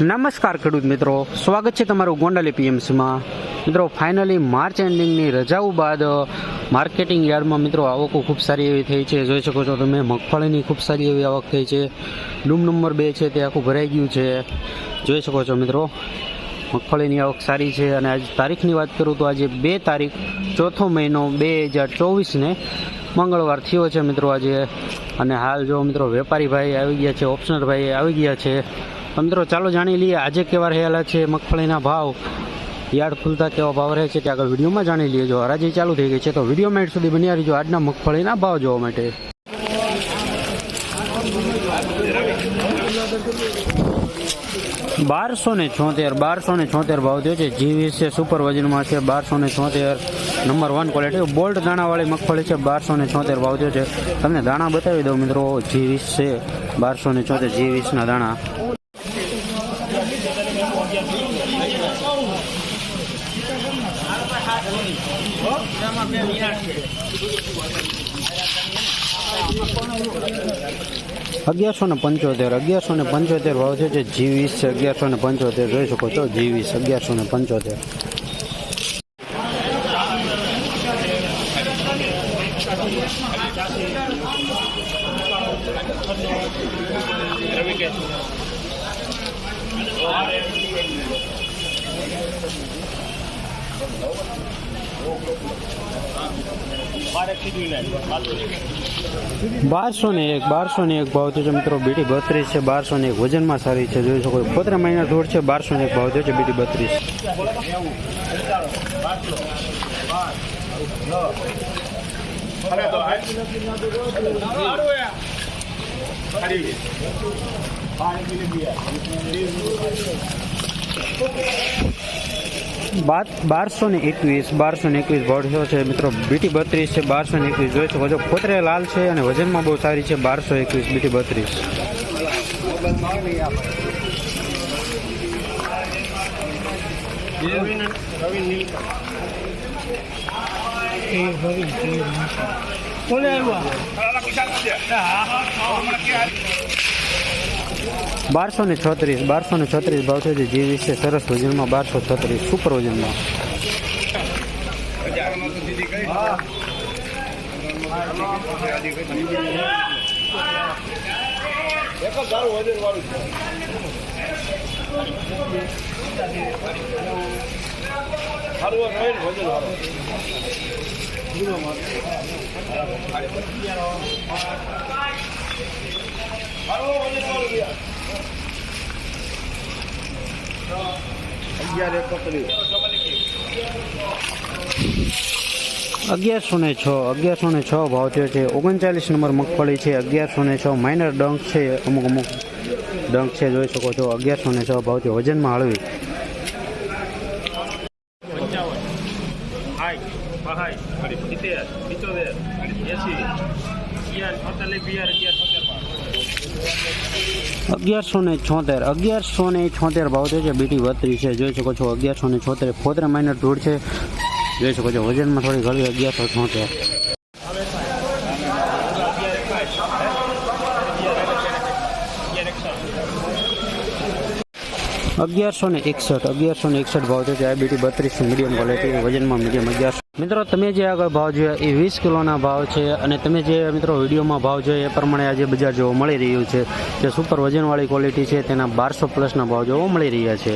નમસ્કાર ખેડૂત મિત્રો. સ્વાગત છે તમારું ગોંડલ એપીએમસીમાં. મિત્રો ફાઇનલી માર્ચ એન્ડિંગની રજાઓ બાદ માર્કેટિંગ યાર્ડમાં મિત્રો આવકો ખૂબ સારી એવી થઈ છે. જોઈ શકો છો તમે, મગફળીની ખૂબ સારી એવી આવક થઈ છે. લૂમ નંબર બે છે તે આખું ભરાઈ ગયું છે. જોઈ શકો છો મિત્રો, મગફળીની આવક સારી છે અને આજ તારીખની વાત કરું તો આજે બે તારીખ, ચોથો મહિનો બે હજાર ચોવીસને મંગળવાર થયો છે મિત્રો આજે. અને હાલ જો મિત્રો વેપારી ભાઈ આવી ગયા છે ઓપ્શનર ભાઈ આવી ગયા છે. મિત્રો, ચાલો જાણી લઈએ આજે કેવા રહેલા છે મગફળીના ભાવ. યાર્ડ ખુલતા કેવા ભાવ રહે છે તે આગળ વિડીયોમાં જાણી લઈએ. જો હરાજી ચાલુ થઈ ગઈ છે, તો વીડિયો મેટ સુધી બન્યા રહીજો આજના મગફળીના ભાવ જોવા માટે. બારસો ને છોતેર, બારસો ને છોતેર ભાવ થયો છે. જીવીસ છે સુપર વજનમાં છે બારસો ને છોતેર. નંબર વન ક્વોલિટી બોલ્ટ દાણાવાળી મગફળી છે, બારસો ને છોતેર ભાવ થયો છે. તમને દાણા બતાવી દઉં મિત્રો, જીવીસ છે બારસો ને છોતેર જીવીસના દાણા. અગિયારસો ને પંચોતેર, અગિયારસો ને પંચોતેર ભાવ છે જે જીવીસ છે. અગિયારસો ને પંચોતેર જોઈ શકો છો, જીવીસ, અગિયારસો ને પંચોતેર. બારસો ને એક, બારસો ને એક ભાવ થયો છે મિત્રો બીટી બત્રીસ છે, બારસો ને એક વજનમાં સારી છે, જોઈ શકો પોતરા મહિના ધોળ છે, બારસો ને એક ભાવ થયો છે બીટી બત્રીસ. બાર બારસો ને એકવીસ બારસો ને એકવીસ થયો છે. મિત્રો, બીટી બત્રીસ છે, બારસો ને એકવીસ જોઈ શકો છો. ખોતરે લાલ છે અને વજનમાં બહુ સારી છે, બારસો એકવીસ બીટી બત્રીસ. બારસો ને છત્રીસ, બારસો ને છત્રીસ ભાવ છે જે જીવીસ છે સરસ વજનમાં, બારસો છત્રીસ, સુપર વજનમાં. અગિયારસો ને છ, અગિયારસો ને છ ભાવ થયો છે ઓગણચાલીસ નંબર મગફળી છે, અગિયારસો ને છ માઇનર ડંક છે, અમુક અમુક ડંક છે, જોઈ શકો છો, અગિયારસો ને છ ભાવ છે વજનમાં હળવી. પંચાવન અગિયારસો ને છોતેર. અગિયારસો ને છોતેર ભાવ છે. બીટી બત્રીસ છે. જોઈ શકો છો અગિયારસો ને છોતેર ફોતરા માઇનર ધૂળ છે. જોઈ શકો છો વજનમાં થોડી ઘડી અગિયારસો છોતેર. અગિયારસો ને એકસઠ, અગિયારસો ને એકસઠ ભાવ છે આ બીટી બત્રીસ મીડિયમ ક્વોલિટી વજનમાં મીડિયમ અગિયારસો. મિત્રો, તમે જે આગળ ભાવ જોયા એ વીસ કિલોના ભાવ છે અને તમે જે મિત્રો વિડીયોમાં ભાવ જોયા એ પ્રમાણે આજે બજાર જોવા મળી રહ્યું છે. જે સુપર વજનવાળી ક્વોલિટી છે, તેના બારસો પ્લસના ભાવ જોવા મળી રહ્યા છે.